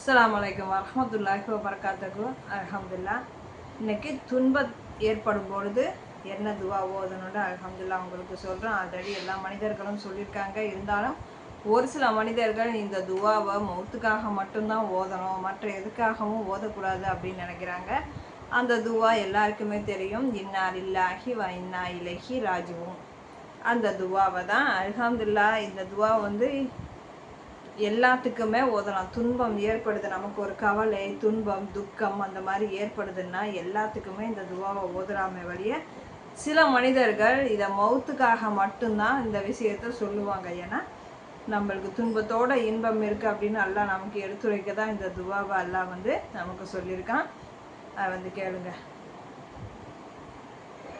அஸ்லாம் வலைக்கம் வரமத்துல்லாஹி வபரகாத்துக்கு அலமதுல்லா இன்னைக்கு துன்பம் ஏற்படும் பொழுது என்ன துவா ஓதணும்னு அலமதுல்லா உங்களுக்கு சொல்கிறேன் ஆல்ரெடி எல்லா மனிதர்களும் சொல்லியிருக்காங்க. இருந்தாலும் ஒரு சில மனிதர்கள் இந்த துவாவை மௌத்துக்காக மட்டும்தான் ஓதணும் மற்ற எதுக்காகவும் ஓதக்கூடாது அப்படின்னு நினைக்கிறாங்க. அந்த துவா எல்லாருக்குமே தெரியும். இன்னார் இல்லாஹி வ இன்னா இலகி ராஜுவும் அந்த துவாவை தான் அலமதுல்லா இந்த துவா வந்து எல்லாத்துக்குமே ஓதலாம். துன்பம் ஏற்படுது நமக்கு ஒரு கவலை துன்பம் துக்கம் அந்த மாதிரி ஏற்படுதுன்னா எல்லாத்துக்குமே இந்த துவாவை ஓதுறாமே வழிய சில மனிதர்கள் இதை மௌத்துக்காக மட்டும்தான் இந்த விஷயத்த சொல்லுவாங்க. ஏன்னா நம்மளுக்கு துன்பத்தோட இன்பம் இருக்கு அப்படின்னு அல்லாஹ் நமக்கு எடுத்துரைக்க தான் இந்த துவாவை அல்லா வந்து நமக்கு சொல்லியிருக்கான். அதை வந்து கேளுங்க.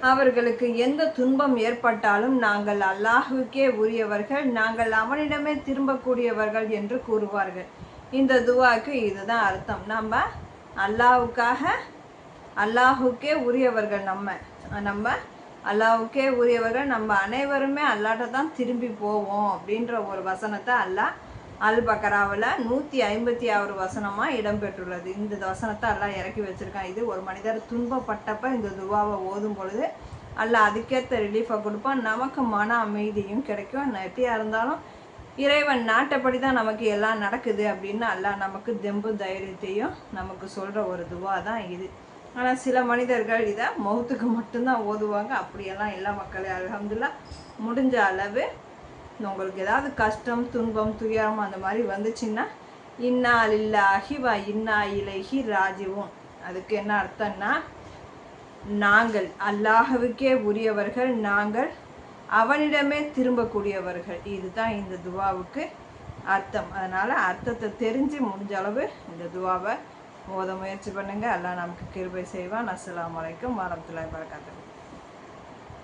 அவர்களுக்கு எந்த துன்பம் ஏற்பட்டாலும் நாங்கள் அல்லாஹுக்கே உரியவர்கள் நாங்கள் அவனிடமே திரும்பக்கூடியவர்கள் என்று கூறுவார்கள். இந்த துவாக்கு இதுதான் அர்த்தம். நம்ம அல்லாவுக்காக அல்லாஹுக்கே உரியவர்கள் நம்ம நம்ம அல்லாவுக்கே உரியவர்கள். நம்ம அனைவருமே அல்லாட்ட தான் திரும்பி போவோம் அப்படின்ற ஒரு வசனத்தை அல்லாஹ் அல் பக்கராவில் நூற்றி ஐம்பத்தி ஆறு வசனமாக இடம்பெற்றுள்ளது. இந்த வசனத்தை எல்லாம் இறக்கி வச்சுருக்கான். இது ஒரு மனிதர் துன்பப்பட்டப்ப இந்த துவாவை ஓதும் பொழுது அல்ல அதுக்கேற்ற ரிலீஃபை கொடுப்பான். நமக்கு மன அமைதியும் கிடைக்கும். நெட்டியாக இருந்தாலும் இறைவன் நாட்டப்படி தான் நமக்கு எல்லாம் நடக்குது அப்படின்னு அல்லாஹ் நமக்கு தெம்பு தைரியத்தையும் நமக்கு சொல்கிற ஒரு துவா தான் இது. ஆனால் சில மனிதர்கள் இதை மௌத்துக்கு மட்டும்தான் ஓதுவாங்க. அப்படியெல்லாம் எல்லா மக்களையும் அலகம்துல்லா முடிஞ்ச அளவு உங்களுக்கு ஏதாவது கஷ்டம் துன்பம் துயரம் அந்த மாதிரி வந்துச்சுன்னா இன்னா இல்லாஹி வ இன்னா இலகி ராஜிவும் அதுக்கு என்ன அர்த்தம்னா நாங்கள் அல்லாஹுவுக்கே உரியவர்கள் நாங்கள் அவனிடமே திரும்பக்கூடியவர்கள். இதுதான் இந்த துவாவுக்கு அர்த்தம். அதனால் அர்த்தத்தை தெரிஞ்சு முடிஞ்ச அளவு இந்த துவாவை ஓத முயற்சி பண்ணுங்கள் எல்லாம் நமக்கு கிருபை செய்வான். அஸ்லாம் அலைக்கும் வரமத்துல வரகாத்துஹு